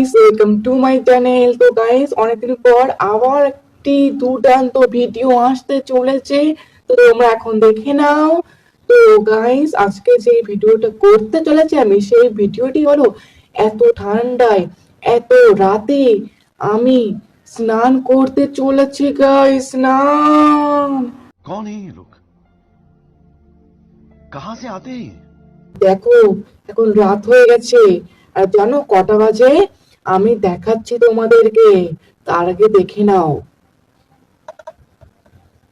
Guys welcome to my channel তো guys অনেকদিন পর আবার একটি দুর্দান্ত ভিডিও আসতে চলেছে। তো তোমরা এখন দেখে নাও। তো গাইস আজকে যে ভিডিওটা করতে চলেছে আমি সেই ভিডিওটি হলো এত ঠান্ডায় এত রাতে আমি স্নান করতে চলেছি গাইস স্নান। কোন এই লোক কাহা সে আতে দেখো এখন রাত হয়ে গেছে। আর জানো কটা বাজে? আমি দেখাচ্ছি তোমাদেরকে। তার আগে দেখে নাও।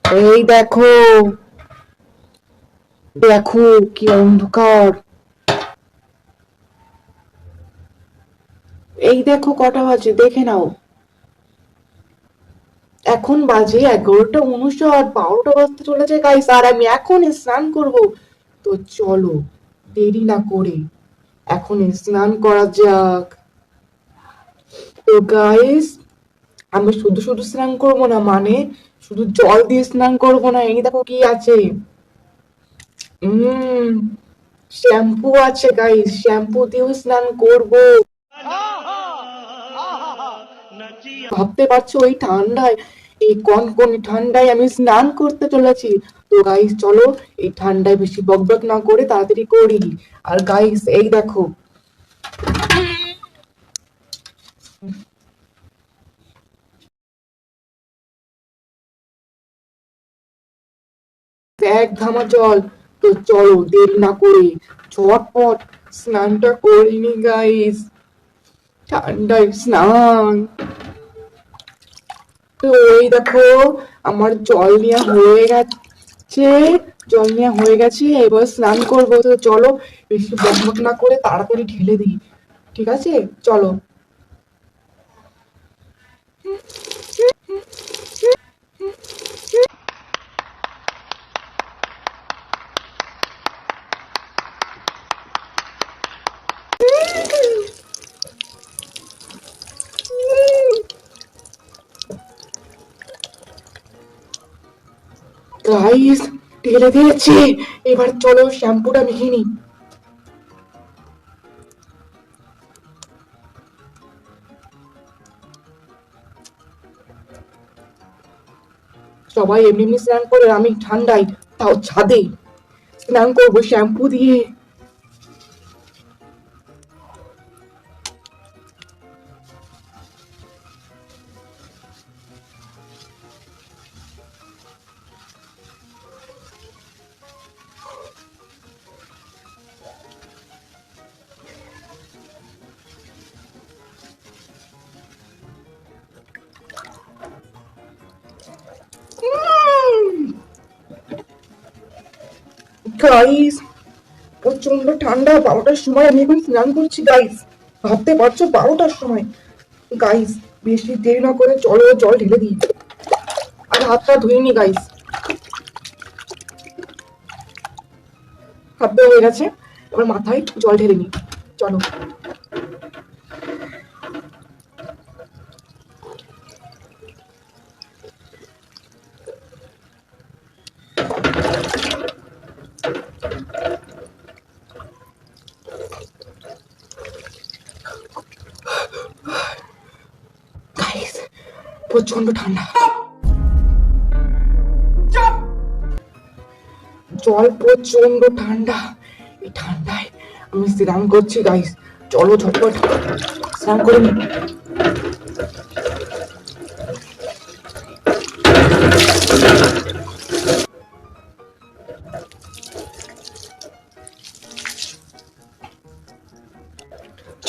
এই দেখো। দেখো কি অন্ধকার। এই দেখো কটা বাজে, দেখে নাও। এখন বাজে এগারোটা উনষাট বারোটা বাজতে চলেছে গাইস আর আমি এখন স্নান করব। তো চলো, দেরি না করে, এখন স্নান করা যাক। তো গাইস আমি শুধু শুধু স্নান করব না মানে শুধু জল দিয়ে স্নান করব না, এই দেখো কি আছে। হুম শ্যাম্পু আছে গাইস শ্যাম্পু দিয়েও স্নান করব। ভাবতে পারছ ওই ঠান্ডায়, এই কনকনে ঠান্ডায় আমি স্নান করতে চলেছি। তো গাইস চলো এই ঠান্ডায় বেশি বকবক না করে তাড়াতাড়ি করি। আর গাইস এই দেখো এক ধামা জল তো চলো, দেরি না করে, ঝটপট স্নানটা গাইস ঠান্ডায় স্নান। তো এই দেখো, আমার জল নেওয়া হয়ে গেছে, জল নেওয়া হয়ে গেছে, এবার স্নান করব। তো চলো বেশি বকবক না করে তাড়াতাড়ি ঢেলে দিই। ঠিক আছে? চলো। গাইস ঢেলে দিয়েছি এবার চলো শ্যাম্পুটা মেখে নিই। সবাই এমনি এমনি স্নান করে আমি ঠান্ডায় তাও ছাদে স্নান করব শ্যাম্পু দিয়ে। গাইস প্রচণ্ড ঠান্ডা, বারোটার সময় আমি এখন স্নান করছি গাইস ভাবতে পারছ, বারোটার সময়। গাইস বেশি দেরি না করে চলো, জল ঢেলে দিই। আর হাতটা ধুইনি গাইস দেওয়া হয়ে গেছে, এবার মাথায় জল ঢেলে নি। চলো। প্রচণ্ড ঠান্ডা। জল প্রচণ্ড ঠান্ডা। এই ঠান্ডায় আমি স্নান করছি গাইস চলো ঝটপট। স্নান করে নি।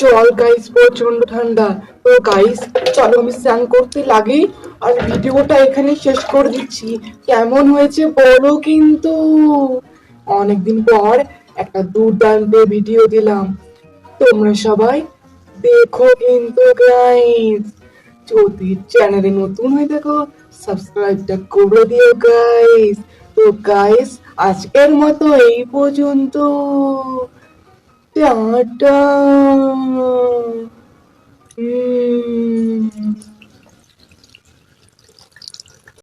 চল গাইস প্রচণ্ড ঠান্ডা। তো গাইস চলো আমি স্নান করতে লাগি, আর ভিডিওটা এখানে শেষ করে দিচ্ছি। কেমন হয়েছে বলো কিন্তু। অনেকদিন পর একটা দুর্দান্ত ভিডিও দিলাম। তোমরা সবাই দেখো কিন্তু গাইস যদি চ্যানেলে নতুন হয়ে দেখো সাবস্ক্রাইবটা করে দিও গাইস তো গাইস আজকের মতো এই পর্যন্ত। টাটা।